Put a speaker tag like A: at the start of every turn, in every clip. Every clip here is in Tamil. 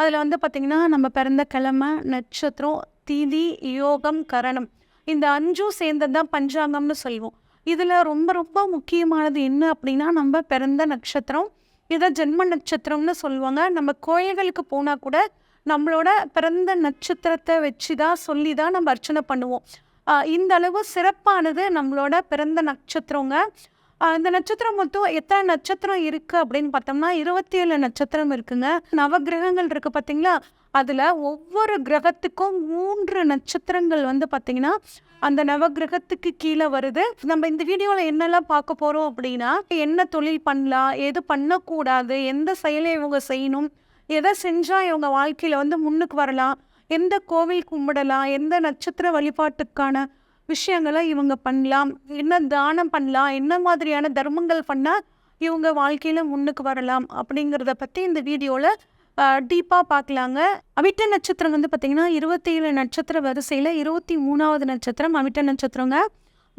A: அதில் வந்து பார்த்திங்கன்னா நம்ம பிறந்த கிழமை நட்சத்திரம் திதி யோகம் கரணம். இந்த அஞ்சும் சேர்ந்தது தான் பஞ்சாங்கம்னு சொல்லுவோம். இதில் ரொம்ப ரொம்ப முக்கியமானது என்ன அப்படின்னா நம்ம பிறந்த நட்சத்திரம் இதை ஜென்ம நட்சத்திரம்னு சொல்லுவாங்க. நம்ம கோயில்களுக்கு போனால் கூட நம்மளோட பிறந்த நட்சத்திரத்தை வச்சு தான் சொல்லி தான் நம்ம அர்ச்சனை பண்ணுவோம். இந்த அளவு சிறப்பானது நம்மளோட பிறந்த நட்சத்திரங்க. இந்த நட்சத்திரம் மொத்தம் எத்தனை நட்சத்திரம் இருக்குது அப்படின்னு பார்த்தோம்னா இருபத்தி ஏழு நட்சத்திரம் இருக்குங்க. நவகிரகங்கள் இருக்குது பார்த்தீங்களா? அதில் ஒவ்வொரு கிரகத்துக்கும் மூன்று நட்சத்திரங்கள் வந்து பார்த்திங்கன்னா அந்த நவகிரகத்துக்கு கீழே வருது. நம்ம இந்த வீடியோவில் என்னெல்லாம் பார்க்க போகிறோம் அப்படின்னா என்ன தொழில் பண்ணலாம் எது பண்ணக்கூடாது எந்த செயலை இவங்க செய்யணும் எதை செஞ்சால் இவங்க வாழ்க்கையில் வந்து முன்னுக்கு வரலாம் எந்த கோவில் கும்பிடலாம் எந்த நட்சத்திர வழிபாட்டுக்கான விஷயங்களை இவங்க பண்ணலாம். என்ன தானம் பண்ணலாம். என்ன மாதிரியான தர்மங்கள் பண்ணால் இவங்க வாழ்க்கையில் முன்னுக்கு வரலாம் அப்படிங்கிறத பற்றி இந்த வீடியோவில் டீப்பாக பார்க்கலாங்க. அவிட்ட நட்சத்திரம் வந்து பார்த்திங்கன்னா இருபத்தி ஏழு நட்சத்திர வரிசையில் இருபத்தி மூணாவது நட்சத்திரம் அவிட்ட நட்சத்திரங்க.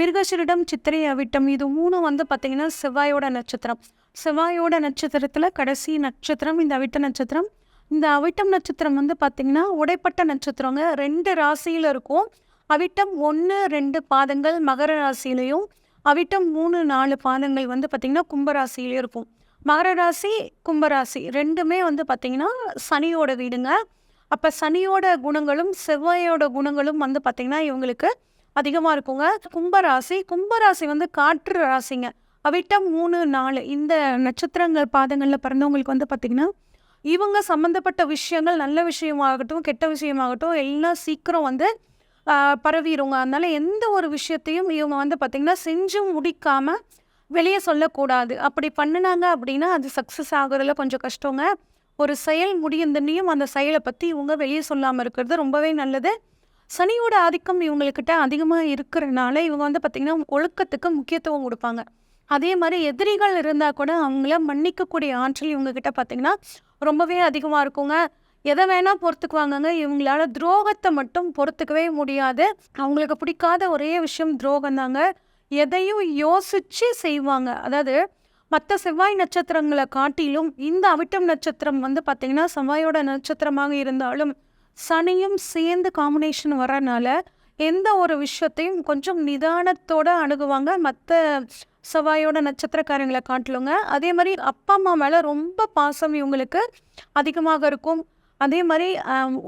A: மிருகசிரிடம் சித்திரை அவிட்டம் இது மூணும் வந்து பார்த்திங்கன்னா செவ்வாயோட நட்சத்திரம். செவ்வாயோட நட்சத்திரத்தில் கடைசி நட்சத்திரம் இந்த அவிட்ட நட்சத்திரம். இந்த அவிட்டம் நட்சத்திரம் வந்து பார்த்திங்கன்னா உடைப்பட்ட நட்சத்திரங்க. ரெண்டு ராசியில் இருக்கும். அவிட்டம் ஒன்று ரெண்டு பாதங்கள் மகர ராசியிலையும் அவிட்டம் மூணு நாலு பாதங்கள் வந்து பார்த்திங்கன்னா கும்பராசியிலையும் இருக்கும். மகர ராசி கும்பராசி ரெண்டுமே வந்து பார்த்திங்கன்னா சனியோட வீடுங்க. அப்போ சனியோட குணங்களும் செவ்வாயோட குணங்களும் வந்து பார்த்திங்கன்னா இவங்களுக்கு அதிகமாக இருக்குங்க. கும்பராசி கும்பராசி வந்து காற்று ராசிங்க. அவிட்டம் மூணு நாலு இந்த நட்சத்திரங்கள் பாதங்களில் பிறந்தவங்களுக்கு வந்து பார்த்திங்கன்னா இவங்க சம்மந்தப்பட்ட விஷயங்கள் நல்ல விஷயமாகட்டும் கெட்ட விஷயமாகட்டும் எல்லாம் சீக்கிரம் வந்து பரவிடுங்க அதனால் எந்த ஒரு விஷயத்தையும் இவங்க வந்து பார்த்திங்கன்னா செஞ்சும் முடிக்காமல் வெளியே சொல்லக்கூடாது. அப்படி பண்ணினாங்க அப்படின்னா அது சக்ஸஸ் ஆகுறதுல கொஞ்சம் கஷ்டங்க. ஒரு செயல் முடியுந்தனையும் அந்த செயலை பற்றி இவங்க வெளியே சொல்லாமல் இருக்கிறது ரொம்பவே நல்லது. சனியோட ஆதிக்கம் இவங்கக்கிட்ட அதிகமாக இருக்கிறனால இவங்க வந்து பார்த்திங்கன்னா ஒழுக்கத்துக்கு முக்கியத்துவம் கொடுப்பாங்க. அதே மாதிரி எதிரிகள் இருந்தால் கூட அவங்கள மன்னிக்கக்கூடிய ஆற்றல் இவங்கக்கிட்ட பார்த்திங்கன்னா ரொம்பவே அதிகமாக இருக்குங்க. எதை வேணால் பொறுத்துக்குவாங்கங்க. இவங்களால துரோகத்தை மட்டும் பொறுத்துக்கவே முடியாது. அவங்களுக்கு பிடிக்காத ஒரே விஷயம் துரோகம் தாங்க எதையும் யோசிச்சு செய்வாங்க. அதாவது மற்ற செவ்வாய் நட்சத்திரங்களை காட்டிலும் இந்த அவிட்டம் நட்சத்திரம் வந்து பார்த்திங்கன்னா செவ்வாயோட நட்சத்திரமாக இருந்தாலும் சனியும் சேர்ந்து காம்பினேஷன் வரனால எந்த ஒரு விஷயத்தையும் கொஞ்சம் நிதானத்தோடு அணுகுவாங்க மற்ற செவ்வாயோட நட்சத்திரக்காரங்களை காட்டிலுங்க. அதே மாதிரி அப்பா அம்மா மேலே ரொம்ப பாசம் இவங்களுக்கு அதிகமாக இருக்கும். அதே மாதிரி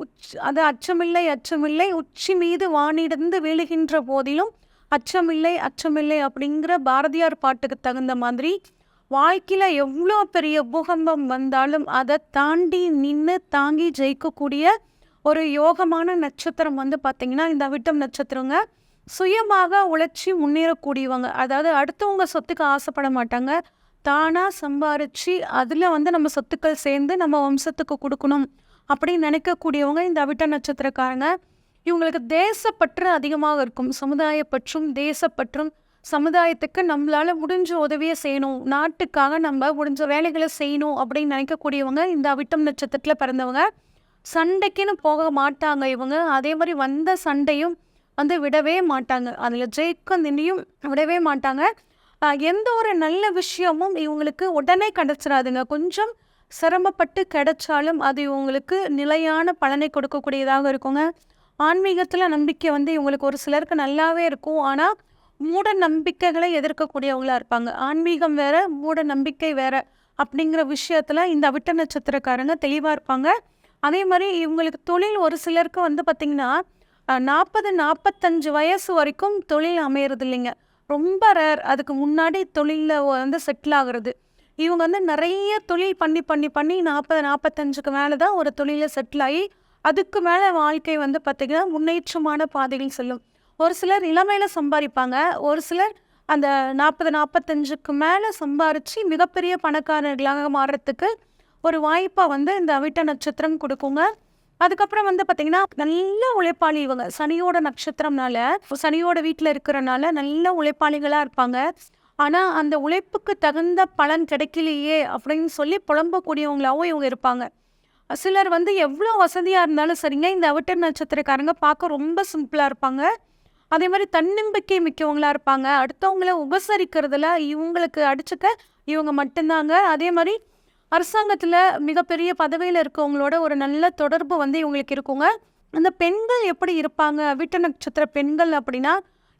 A: உச் அது அச்சமில்லை அச்சமில்லை உச்சி மீது வானிடந்து விழுகின்ற போதிலும் அச்சமில்லை அச்சமில்லை அப்படிங்கிற பாரதியார் பாட்டுக்கு தகுந்த மாதிரி வாழ்க்கையில் எவ்வளோ பெரிய பூகம்பம் வந்தாலும் அதை தாண்டி நின்று தாங்கி ஜெயிக்கக்கூடிய ஒரு யோகமான நட்சத்திரம் வந்து பார்த்திங்கன்னா இந்த விட்டம் நட்சத்திரங்க. சுயமாக உழைச்சி முன்னேறக்கூடியவங்க. அதாவது அடுத்தவங்க சொத்துக்கு ஆசைப்பட மாட்டாங்க. தானாக சம்பாரித்து அதில் வந்து நம்ம சொத்துக்கள் சேர்ந்து நம்ம வம்சத்துக்கு கொடுக்கணும். அப்படின்னு நினைக்கக்கூடியவங்க இந்த அவிட்ட நட்சத்திரக்காரங்க இவங்களுக்கு தேசப்பற்று அதிகமாக இருக்கும். சமுதாயப்பற்றும் தேசப்பற்றும் சமுதாயத்துக்கு நம்மளால முடிஞ்ச உதவியை செய்யணும். நாட்டுக்காக நம்ம முடிஞ்ச வேலைகளை செய்யணும் அப்படின்னு நினைக்கக்கூடியவங்க இந்த அவிட்டம் நட்சத்திரத்தில் பிறந்தவங்க. சண்டைக்குன்னு போக மாட்டாங்க இவங்க. அதே மாதிரி வந்த சண்டையும் வந்து விடவே மாட்டாங்க. அதில் ஜெயிக்க நின்றையும் விடவே மாட்டாங்க. எந்த ஒரு நல்ல விஷயமும் இவங்களுக்கு உடனே கிடைச்சிடாதுங்க கொஞ்சம் சிரமப்பட்டு கிடைச்சாலும் அது இவங்களுக்கு நிலையான பலனை கொடுக்கக்கூடியதாக இருக்குங்க. ஆன்மீகத்தில் நம்பிக்கை வந்து இவங்களுக்கு ஒரு சிலருக்கு நல்லாவே இருக்கும். ஆனால் மூட நம்பிக்கைகளை எதிர்க்கக்கூடியவங்களாக இருப்பாங்க. ஆன்மீகம் வேற மூட நம்பிக்கை வேற அப்படிங்கிற விஷயத்தில் இந்த விட்ட நட்சத்திரக்காரங்க தெளிவாக இருப்பாங்க. அதே மாதிரி இவங்களுக்கு தொழில் ஒரு சிலருக்கு வந்து பார்த்திங்கன்னா நாற்பது நாற்பத்தஞ்சு வயசு வரைக்கும் தொழில் அமையறது இல்லைங்க ரொம்ப ரேர் அதுக்கு முன்னாடி தொழிலில் வந்து செட்டில் ஆகுறது. இவங்க வந்து நிறைய தொழில் பண்ணி பண்ணி பண்ணி நாற்பது நாற்பத்தஞ்சுக்கு மேலே தான் ஒரு தொழிலில் செட்டில் ஆகி அதுக்கு மேலே வாழ்க்கை வந்து பார்த்திங்கன்னா முன்னேற்றமான பாதையில் செல்லும். ஒரு சிலர் இளமையில் சம்பாதிப்பாங்க. ஒரு சிலர் அந்த நாற்பது நாற்பத்தஞ்சுக்கு மேலே சம்பாரித்து மிகப்பெரிய பணக்காரர்களாக மாறுறதுக்கு ஒரு வாய்ப்பை வந்து இந்த அவிட்ட நட்சத்திரம் கொடுக்குங்க. அதுக்கப்புறம் வந்து பார்த்திங்கன்னா நல்ல உழைப்பாளி இவங்க. சனியோட நட்சத்திரம்னால சனியோட வீட்டில் இருக்கிறனால நல்ல உழைப்பாளிகளாக இருப்பாங்க. ஆனால் அந்த உழைப்புக்கு தகுந்த பலன் கிடைக்கலையே அப்படின்னு சொல்லி புலம்பக்கூடியவங்களாகவும் இவங்க இருப்பாங்க. சிலர் வந்து எவ்வளோ வசதியாக இருந்தாலும் சரிங்க இந்த அவிட்ட நட்சத்திரக்காரங்க பார்க்க ரொம்ப சிம்பிளாக இருப்பாங்க. அதே மாதிரி தன்னம்பிக்கை மிக்கவங்களா இருப்பாங்க. அடுத்தவங்கள உபசரிக்கிறதுல இவங்களுக்கு அடிச்சுக்க இவங்க மட்டும்தாங்க. அதே மாதிரி அரசாங்கத்தில் மிகப்பெரிய பதவியில் இருக்கவங்களோட ஒரு நல்ல தொடர்பு வந்து இவங்களுக்கு இருக்குங்க. அந்த பெண்கள் எப்படி இருப்பாங்க? விட்ட நட்சத்திர பெண்கள் அப்படின்னா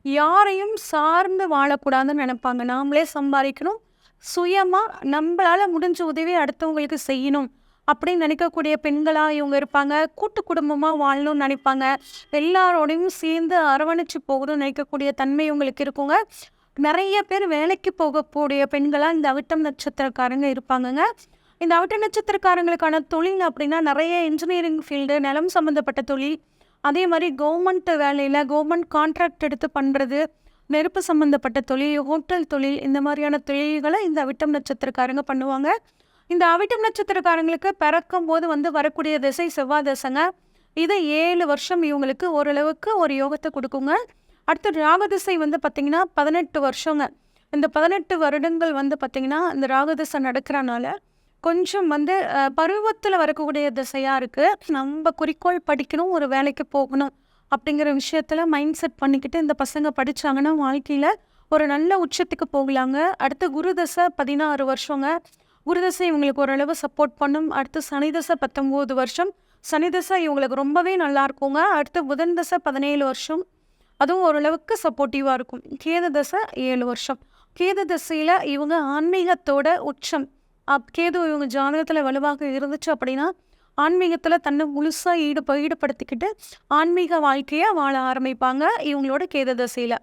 A: யாரையும் சார்ந்து வாழக்கூடாதுன்னு நினைப்பாங்க. நாமளே சம்பாதிக்கணும். சுயமாக நம்மளால் முடிஞ்ச உதவி அடுத்தவங்களுக்கு செய்யணும் அப்படின்னு நினைக்கக்கூடிய பெண்களாக இவங்க இருப்பாங்க. கூட்டு குடும்பமாக வாழணும்னு நினைப்பாங்க. எல்லாரோடையும் சேர்ந்து அரவணைச்சு போகணும்னு நினைக்கக்கூடிய தன்மை இவங்களுக்கு இருக்குங்க. நிறைய பேர் வேலைக்கு போகக்கூடிய பெண்களாக இந்த அவிட்டம் நட்சத்திரக்காரங்க இருப்பாங்கங்க. இந்த அவிட்ட நட்சத்திரக்காரங்களுக்கான தொழில் அப்படின்னா நிறைய இன்ஜினியரிங் ஃபீல்டு நிலம் சம்மந்தப்பட்ட தொழில் அதே மாதிரி கவர்மெண்ட் வேலையில் கவர்மெண்ட் கான்ட்ராக்ட் எடுத்து பண்ணுறது நெருப்பு சம்மந்தப்பட்ட தொழில் ஹோட்டல் தொழில் இந்த மாதிரியான தொழில்களை இந்த அவிட்டம் நட்சத்திரக்காரங்க பண்ணுவாங்க. இந்த அவிட்டம் நட்சத்திரக்காரங்களுக்கு பிறக்கும் போது வந்து வரக்கூடிய திசை செவ்வாய் இதை ஏழு வருஷம் இவங்களுக்கு ஓரளவுக்கு ஒரு யோகத்தை கொடுக்குங்க. அடுத்து ராகதிசை வந்து பார்த்திங்கன்னா பதினெட்டு வருஷங்க. இந்த பதினெட்டு வருடங்கள் வந்து பார்த்திங்கன்னா இந்த ராகதிசை நடக்கிறனால கொஞ்சம் வந்து பருவத்தில் வரக்கூடிய திசையாக இருக்குது நம்ம குறிக்கோள் படிக்கணும் ஒரு வேலைக்கு போகணும் அப்படிங்கிற விஷயத்தில் மைண்ட் செட் பண்ணிக்கிட்டு இந்த பசங்க படித்தாங்கன்னா வாழ்க்கையில் ஒரு நல்ல உச்சத்துக்கு போகலாங்க. அடுத்து குரு தசை பதினாறு வருஷங்க. குரு தசை இவங்களுக்கு ஓரளவு சப்போர்ட் பண்ணும். அடுத்து சனி தசை பத்தொம்போது வருஷம். சனி தசை இவங்களுக்கு ரொம்பவே நல்லா இருக்குங்க. அடுத்து புதன் தசை பதினேழு வருஷம். அதுவும் ஓரளவுக்கு சப்போர்ட்டிவாக இருக்கும். கேது தசை ஏழு வருஷம். கேது தசையில் இவங்க ஆன்மீகத்தோட உச்சம். கேது இவங்க ஜாதகத்தில் வலுவாக இருந்துச்சு அப்படின்னா ஆன்மீகத்தில் தன்னை முழுசாக ஈடுப ஈடுபடுத்திக்கிட்டு ஆன்மீக வாழ்க்கையை வாழ ஆரம்பிப்பாங்க இவங்களோட கேது தசையில்.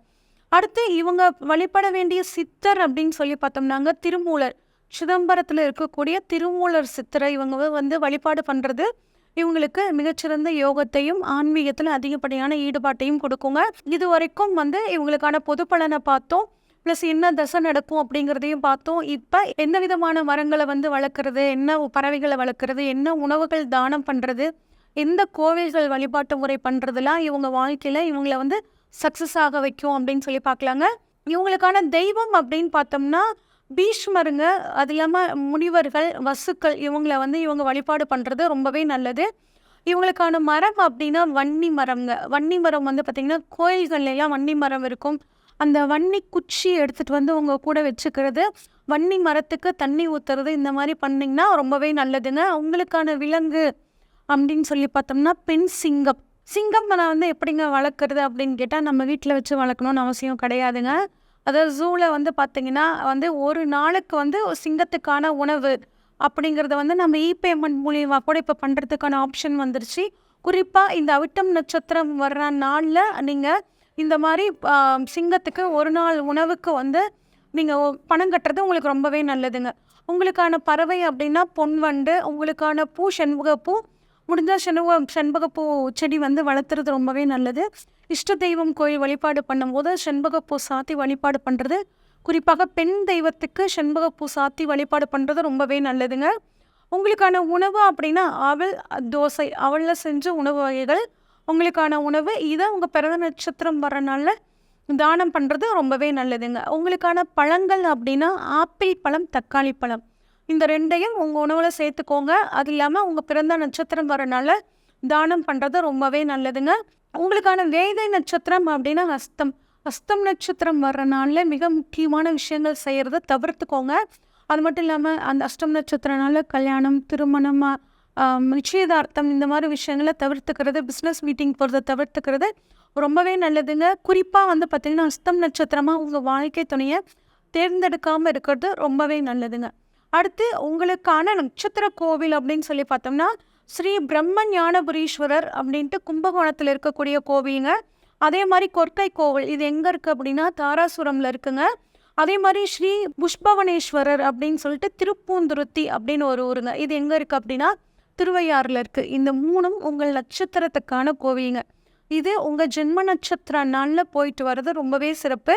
A: அடுத்து இவங்க வழிபட வேண்டிய சித்தர் அப்படின்னு சொல்லி பார்த்தோம்னாங்க திருமூலர். சிதம்பரத்தில் இருக்கக்கூடிய திருமூலர் சித்தரை இவங்க வந்து வழிபாடு பண்ணுறது இவங்களுக்கு மிகச்சிறந்த யோகத்தையும் ஆன்மீகத்தில் அதிகப்படியான ஈடுபாட்டையும் கொடுக்குங்க. இது வரைக்கும் வந்து இவங்களுக்கான பொது பலனை பார்த்தோம். ப்ளஸ் என்ன தசை நடக்கும் அப்படிங்கிறதையும் பார்த்தோம். இப்போ எந்த விதமான மரங்களை வந்து வளர்க்குறது என்ன பறவைகளை வளர்க்குறது என்ன உணவுகள் தானம் பண்ணுறது எந்த கோவில்கள் வழிபாட்டு முறை பண்ணுறதுலாம் இவங்க வாழ்க்கையில் இவங்கள வந்து சக்ஸஸ் ஆக வைக்கும் அப்படின்னு சொல்லி பார்க்கலாங்க. இவங்களுக்கான தெய்வம் அப்படின்னு பார்த்தோம்னா பீஷ்மருங்க. அது இல்லாமல் முனிவர்கள் வசுக்கள் இவங்கள வந்து இவங்க வழிபாடு பண்ணுறது ரொம்பவே நல்லது. இவங்களுக்கான மரம் அப்படின்னா வன்னி மரம்ங்க. வன்னி மரம் வந்து பார்த்திங்கன்னா கோயில்கள்லாம் வன்னி மரம் இருக்கும். அந்த வன்னி குச்சி எடுத்துகிட்டு வந்து உங்கள் கூட வச்சுக்கிறது வன்னி மரத்துக்கு தண்ணி ஊற்றுறது இந்த மாதிரி பண்ணிங்கன்னா ரொம்பவே நல்லதுங்க உங்களுக்கான விலங்கு அப்படின்னு சொல்லி பார்த்தோம்னா பெண் சிங்கம். சிங்கம் நான் வந்து எப்படிங்க வளர்க்குறது அப்படின்னு கேட்டால் நம்ம வீட்டில் வச்சு வளர்க்கணும்னு அவசியம் கிடையாதுங்க. அதாவது ஜூவில் வந்து பார்த்திங்கன்னா வந்து ஒரு நாளுக்கு வந்து சிங்கத்துக்கான உணவு அப்படிங்கிறத வந்து நம்ம இ பேமெண்ட் மூலியமாக கூட இப்போ பண்ணுறதுக்கான ஆப்ஷன் வந்துருச்சு. குறிப்பாக இந்த அவிட்டம் நட்சத்திரம் வர்ற நாளில் நீங்கள் இந்த மாதிரி சிங்கத்துக்கு ஒரு நாள் உணவுக்கு வந்து நீங்கள் பணம் கட்டுறது உங்களுக்கு ரொம்பவே நல்லதுங்க. உங்களுக்கான பறவை அப்படின்னா பொன் வண்டு உங்களுக்கான பூ செண்பகப்பூ முடிஞ்சால் செண்பக செண்பகப்பூ செடி வந்து வளர்த்துறது ரொம்பவே நல்லது. இஷ்ட தெய்வம் கோயில் வழிபாடு பண்ணும்போது செண்பகப்பூ சாத்தி வழிபாடு பண்ணுறது குறிப்பாக பெண் தெய்வத்துக்கு செண்பகப்பூ சாத்தி வழிபாடு பண்ணுறது ரொம்பவே நல்லதுங்க. உங்களுக்கான உணவு அப்படின்னா அவள் தோசை அவளில் செஞ்ச உணவு வகைகள் உங்களுக்கான உணவு இதை உங்கள் பிறந்த நட்சத்திரம் வரனால தானம் பண்ணுறது ரொம்பவே நல்லதுங்க. உங்களுக்கான பழங்கள் அப்படின்னா ஆப்பிள் பழம் தக்காளி பழம். இந்த ரெண்டையும் உங்கள் உணவில் சேர்த்துக்கோங்க. அது இல்லாமல் உங்கள் பிறந்த நட்சத்திரம் வரனால தானம் பண்ணுறது ரொம்பவே நல்லதுங்க. உங்களுக்கான வேதை நட்சத்திரம் அப்படின்னா ஹஸ்தம் ஹஸ்தம் நட்சத்திரம் வர்றனால மிக முக்கியமான விஷயங்கள் செய்கிறத தவிர்த்துக்கோங்க. அது மட்டும் இல்லாமல் அந்த அஷ்டம் நட்சத்திரனால கல்யாணம் திருமணம் நிச்சயதார்த்தம் இந்த மாதிரி விஷயங்களை தவிர்த்துக்கிறது பிஸ்னஸ் மீட்டிங் போகிறத தவிர்த்துக்கிறது ரொம்பவே நல்லதுங்க. குறிப்பாக வந்து பார்த்திங்கன்னா அஸ்தம் நட்சத்திரமாக உங்கள் வாழ்க்கை துணையை தேர்ந்தெடுக்காமல் இருக்கிறது ரொம்பவே நல்லதுங்க. அடுத்து உங்களுக்கான நட்சத்திர கோவில் அப்படின்னு சொல்லி பார்த்தோம்னா ஸ்ரீ பிரம்ம ஞானபுரீஸ்வரர் அப்படின்ட்டு கும்பகோணத்தில் இருக்கக்கூடிய கோவிலுங்க. அதே மாதிரி கொற்கை கோவில் இது எங்கே இருக்குது அப்படின்னா தாராசுரமில் இருக்குங்க. அதே மாதிரி ஸ்ரீ புஷ்பவனேஸ்வரர் அப்படின்னு சொல்லிட்டு திருப்பூந்துருத்தி அப்படின்னு ஒரு ஊருங்க. இது எங்கே இருக்குது அப்படின்னா திருவையாறில் இருக்குது இந்த மூணும் உங்கள் நட்சத்திரத்துக்கான கோவிலுங்க இது உங்கள் ஜென்ம நட்சத்திர நாளில் போயிட்டு வர்றது ரொம்பவே சிறப்பு.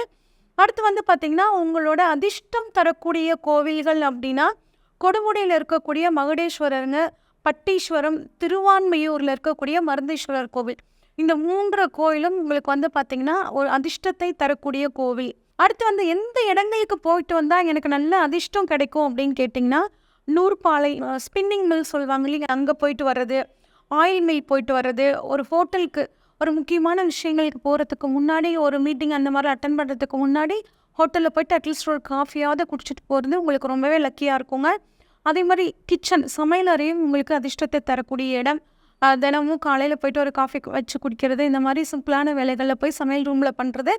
A: அடுத்து வந்து பார்த்திங்கன்னா உங்களோட அதிர்ஷ்டம் தரக்கூடிய கோவில்கள் அப்படின்னா கொடுமுடியில் இருக்கக்கூடிய மகுடேஸ்வரருங்க பட்டீஸ்வரம் திருவான்மையூரில் இருக்கக்கூடிய மருந்தீஸ்வரர் கோவில். இந்த மூன்று கோயிலும் உங்களுக்கு வந்து பார்த்திங்கன்னா ஒரு அதிர்ஷ்டத்தை தரக்கூடிய கோவில். அடுத்து வந்து எந்த இடங்களுக்கு போயிட்டு வந்தால் எனக்கு நல்ல அதிர்ஷ்டம் கிடைக்கும் அப்படின்னு கேட்டிங்கன்னா நூற்பாலை ஸ்பின்னிங் மில் சொல்லுவாங்க இல்லைங்க அங்கே போயிட்டு வர்றது ஆயில் மில் போயிட்டு வர்றது ஒரு ஹோட்டலுக்கு ஒரு முக்கியமான விஷயங்களுக்கு போகிறதுக்கு முன்னாடி ஒரு மீட்டிங் அந்த மாதிரி அட்டன் பண்ணுறதுக்கு முன்னாடி ஹோட்டலில் போயிட்டு அட்லீஸ்ட் ஒரு காஃபியாவது குடிச்சிட்டு போகிறது உங்களுக்கு ரொம்பவே லக்கியாக இருக்குங்க. அதே மாதிரி கிச்சன் சமையல் அறையும் உங்களுக்கு அதிர்ஷ்டத்தை தரக்கூடிய இடம். தினமும் காலையில் போயிட்டு ஒரு காஃபி வச்சு குடிக்கிறது இந்த மாதிரி சிம்பிளான வேலைகளில் போய் சமையல் ரூமில் பண்ணுறது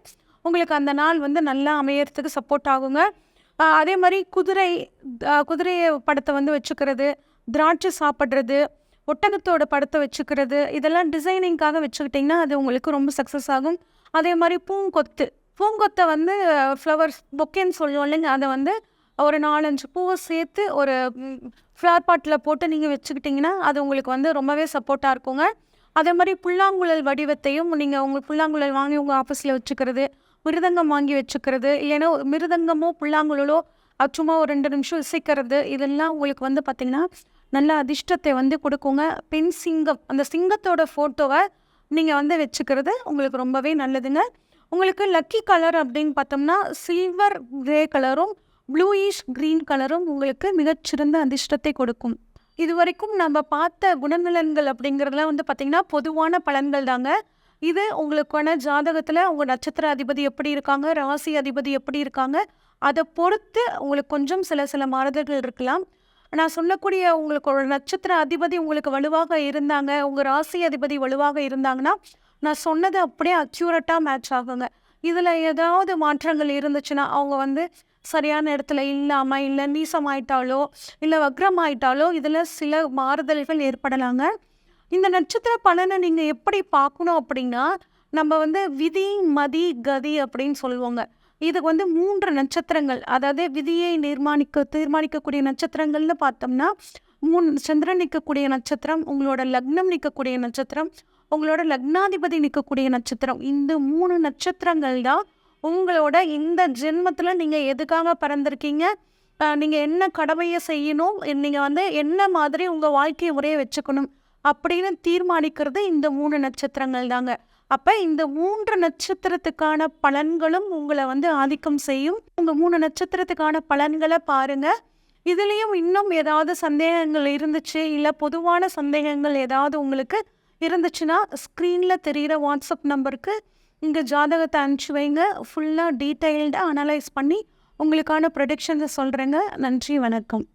A: உங்களுக்கு அந்த நாள் வந்து நல்லா அமையறதுக்கு சப்போர்ட் ஆகுங்க. அதே மாதிரி குதிரை குதிரையை படத்தை வந்து வச்சுக்கிறது திராட்சை சாப்பிட்றது ஒட்டகத்தோட படத்தை வச்சுக்கிறது இதெல்லாம் டிசைனிங்காக வச்சுக்கிட்டிங்கன்னா அது உங்களுக்கு ரொம்ப சக்ஸஸ் ஆகும். அதே மாதிரி பூங்கொத்து பூங்கொத்தை வந்து ஃப்ளவர்ஸ் பொக்கேன்னு சொல்லுவோம் இல்லைங்க அதை வந்து ஒரு நாலஞ்சு பூவை சேர்த்து ஒரு ஃப்ளவர் பாட்டில் போட்டு நீங்கள் வச்சுக்கிட்டிங்கன்னா அது உங்களுக்கு வந்து ரொம்பவே சப்போர்ட்டாக இருக்குங்க. அதே மாதிரி புல்லாங்குழல் வடிவத்தையும் நீங்கள் உங்கள் புல்லாங்குழல் வாங்கி உங்கள் ஆஃபீஸில் வச்சுக்கிறது மிருதங்கம் வாங்கி வச்சுக்கிறது இல்லைன்னா ஒரு மிருதங்கமோ புல்லாங்குழலோ சும்மா ஒரு ரெண்டு நிமிஷம் இசைக்கிறது இதெல்லாம் உங்களுக்கு வந்து பார்த்திங்கன்னா நல்ல அதிர்ஷ்டத்தை வந்து கொடுக்குங்க. பெண் சிங்கம் அந்த சிங்கத்தோட ஃபோட்டோவை நீங்கள் வந்து வச்சுக்கிறது உங்களுக்கு ரொம்பவே நல்லதுங்க. உங்களுக்கு லக்கி கலர் அப்படின்னு பார்த்தோம்னா சில்வர் கிரே கலரும் ப்ளூயிஷ் க்ரீன் கலரும் உங்களுக்கு மிகச்சிறந்த அதிர்ஷ்டத்தை கொடுக்கும். இது வரைக்கும் நம்ம பார்த்த குணநலன்கள் அப்படிங்கிறதுலாம் வந்து பார்த்திங்கன்னா பொதுவான பலன்கள் தாங்க. இது உங்களுக்கான ஜாதகத்தில் உங்கள் நட்சத்திர அதிபதி எப்படி இருக்காங்க ராசி அதிபதி எப்படி இருக்காங்க அதை பொறுத்து உங்களுக்கு கொஞ்சம் சில சில மாறுதல்கள் இருக்கலாம். நான் சொல்லக்கூடிய உங்களுக்கு ஒரு நட்சத்திர அதிபதி உங்களுக்கு வலுவாக இருந்தாங்க உங்கள் ராசி அதிபதி வலுவாக இருந்தாங்கன்னா நான் சொன்னது அப்படியே அக்யூரட்டாக மேட்ச் ஆகுங்க. இதில் ஏதாவது மாற்றங்கள் இருந்துச்சுன்னா அவங்க வந்து சரியான இடத்துல இல்லாமல் இல்லை நீசமாயிட்டாலோ இல்லை வக்ரமாயிட்டாலோ இதில் சில மாறுதல்கள் ஏற்படலாங்க. இந்த நட்சத்திர பலனை நீங்கள் எப்படி பார்க்கணும் அப்படின்னா நம்ம வந்து விதி மதி கதி அப்படின்னு சொல்லுவோங்க. இதுக்கு வந்து மூன்று நட்சத்திரங்கள். அதாவது விதியை நிர்மாணிக்க தீர்மானிக்கக்கூடிய நட்சத்திரங்கள்னு பார்த்தோம்னா மூணு சந்திரன் நிற்கக்கூடிய நட்சத்திரம் உங்களோட லக்னம் நிற்கக்கூடிய நட்சத்திரம் உங்களோட லக்னாதிபதி நிற்கக்கூடிய நட்சத்திரம். இந்த மூணு நட்சத்திரங்கள் தான் உங்களோட இந்த ஜென்மத்தில் நீங்கள் எதுக்காக பிறந்திருக்கீங்க? நீங்கள் என்ன கடமையை செய்யணும்? நீங்கள் வந்து என்ன மாதிரி உங்கள் வாழ்க்கை முறையை வச்சுக்கணும்? அப்படின்னு தீர்மானிக்கிறது இந்த மூணு நட்சத்திரங்கள் தாங்க. அப்போ இந்த மூன்று நட்சத்திரத்துக்கான பலன்களும் உங்களை வந்து ஆதிக்கம் செய்யும். உங்கள் மூணு நட்சத்திரத்துக்கான பலன்களை பாருங்கள் இதுலேயும் இன்னும் ஏதாவது சந்தேகங்கள் இருந்துச்சு? இல்லை பொதுவான சந்தேகங்கள் ஏதாவது உங்களுக்கு இருந்துச்சுன்னா ஸ்க்ரீனில் தெரிகிற வாட்ஸ்அப் நம்பருக்கு இங்கே ஜாதகத்தை அனுப்பிச்சி வைங்க. ஃபுல்லாக டீட்டெயில்டாக அனலைஸ் பண்ணி உங்களுக்கான ப்ரொடிக்ஷன்ஸை சொல்கிறேங்க நன்றி வணக்கம்.